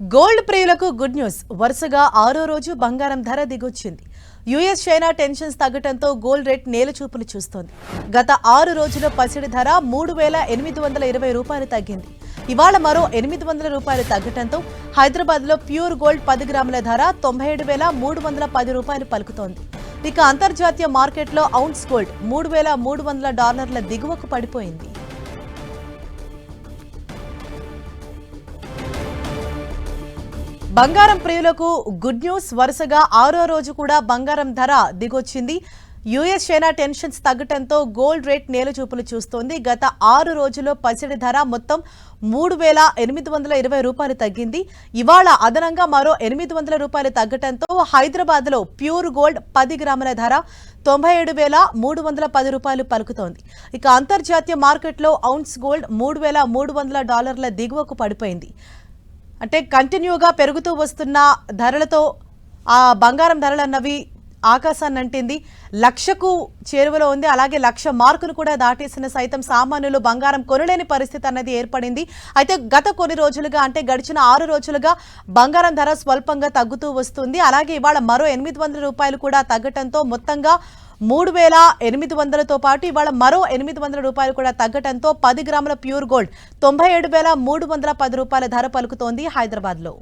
Gold ప్రియులకు good news. వరుసగా ఆరో రోజు బంగారం ధర దిగొచ్చింది. యుఎస్ చైనా టెన్షన్స్ తగ్గటంతో గోల్డ్ రేట్ నేలచూపులు చూస్తోంది. గత ఆరు రోజుల పసిడి ధర మూడు వేల ఎనిమిది వందల ఇరవై రూపాయలు తగ్గింది. ఇవాళ మరో ఎనిమిది వందల రూపాయలు తగ్గటంతో హైదరాబాద్లో ప్యూర్ గోల్డ్ పది గ్రాముల ధర తొంభై ఏడు వేల మూడు వందల పది రూపాయలు పలుకుతోంది. ఇక అంతర్జాతీయ మార్కెట్లో ఔన్స్ గోల్డ్ మూడు వేల మూడు వందల డాలర్ల దిగువకు పడిపోయింది. బంగారం ప్రియులకు గుడ్ న్యూస్. వరుసగా ఆరో రోజు కూడా బంగారం ధర దిగొచ్చింది. యుఎస్ చైనా టెన్షన్స్ తగ్గటంతో గోల్డ్ రేట్ నేలచూపులు చూస్తోంది. గత ఆరు రోజుల్లో పసిడి ధర మొత్తం మూడు వేల ఎనిమిది వందల ఇరవై రూపాయలు తగ్గింది. ఇవాళ అదనంగా మరో ఎనిమిది వందల రూపాయలు తగ్గటంతో హైదరాబాద్లో ప్యూర్ గోల్డ్ పది గ్రాముల ధర తొంభై ఏడు వేల మూడు వందల పది రూపాయలు పలుకుతోంది. ఇక అంతర్జాతీయ మార్కెట్లో ఔన్స్ గోల్డ్ మూడు వేల మూడు వందల డాలర్ల దిగువకు పడిపోయింది. అంటే కంటిన్యూగా పెరుగుతూ వస్తున్న ధరలతో ఆ బంగారం ధరలు అన్నవి ఆకాశాన్ని అంటింది. లక్షకు చేరువలో ఉంది. అలాగే లక్ష మార్కును కూడా దాటేసిన సైతం సామాన్యులు బంగారం కొనలేని పరిస్థితి అన్నది ఏర్పడింది. అయితే గత కొన్ని రోజులుగా అంటే గడిచిన ఆరు రోజులుగా బంగారం ధర స్వల్పంగా తగ్గుతూ వస్తుంది. అలాగే ఇవాళ మరో ఎనిమిది వందల రూపాయలు కూడా తగ్గటంతో మొత్తంగా మూడు వేల ఎనిమిది వందలతో పాటు ఇవాళ మరో ఎనిమిది వందల రూపాయలు కూడా తగ్గటంతో పది గ్రాముల ప్యూర్ గోల్డ్ తొంభై ఏడు వేల మూడు వందల పది రూపాయల ధర పలుకుతోంది హైదరాబాద్లో.